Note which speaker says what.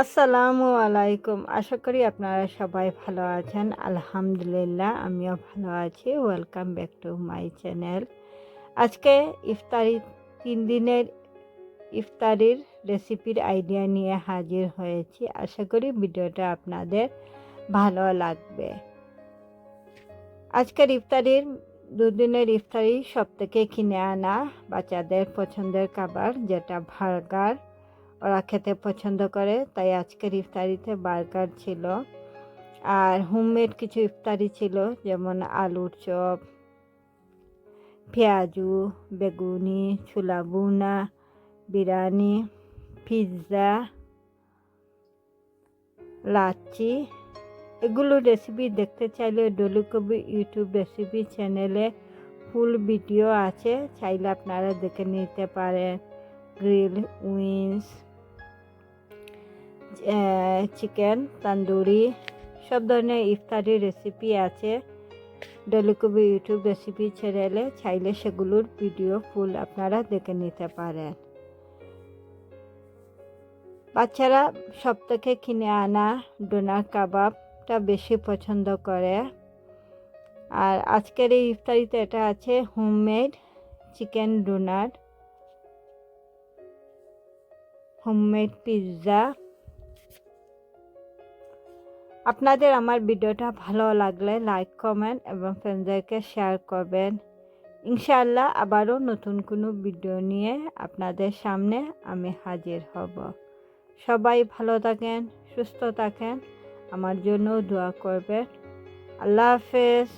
Speaker 1: আসসালামু আলাইকুম। আশা করি আপনারা সবাই ভালো আছেন। আলহামদুলিল্লাহ, আমিও ভালো আছি। Welcome back to my channel আজকে ইফতারি, তিন দিনের ইফতারির রেসিপির আইডিয়া নিয়ে হাজির হয়েছি। আশা করি ভিডিওটা আপনাদের ভালো লাগবে। আজকের ইফতারির, দুদিনের ইফতারি সব থেকে কিনে আনা বাচ্চাদের পছন্দের খাবার, যেটা ভার্গার ওরা খেতে পছন্দ করে, তাই আজকের ইফতারিতে বার্গার ছিল। আর হোমমেড কিছু ইফতারি ছিল, যেমন আলুর চপ, পেঁয়াজু, বেগুনি, ছোলা বুনা বিরিয়ানি, পিৎজা, লাচ্ছি। এগুলো রেসিপি দেখতে চাইলে ডলুকবি ইউটিউব রেসিপি চ্যানেলে ফুল ভিডিও আছে, চাইলে আপনারা দেখে নিতে পারেন। গ্রিল উইংস চিকেন তান্দুরি সব ধরনের ইফতারি রেসিপি আছে। ডলিকবি ইউটিউব রেসিপি চ্যানেলে চাইলে সেগুলোর ভিডিও ফুল আপনারা দেখে নিতে পারেন। বাচ্চারা সব থেকে কিনে আনা ডোনার কাবাবটা বেশি পছন্দ করে। আর আজকের এই ইফতারিতে এটা আছে homemade chicken doner homemade pizza আপনাদের আমার ভিডিওটা ভালো লাগলে লাইক কমেন্ট এবং ফ্রেন্ডদেরকে শেয়ার করবেন। ইনশাআল্লাহ আবারও নতুন কোনো ভিডিও নিয়ে আপনাদের সামনে আমি হাজির হব। সবাই ভালো থাকেন, সুস্থ থাকেন, আমার জন্য দোয়া করবেন। আল্লাহ হাফেজ।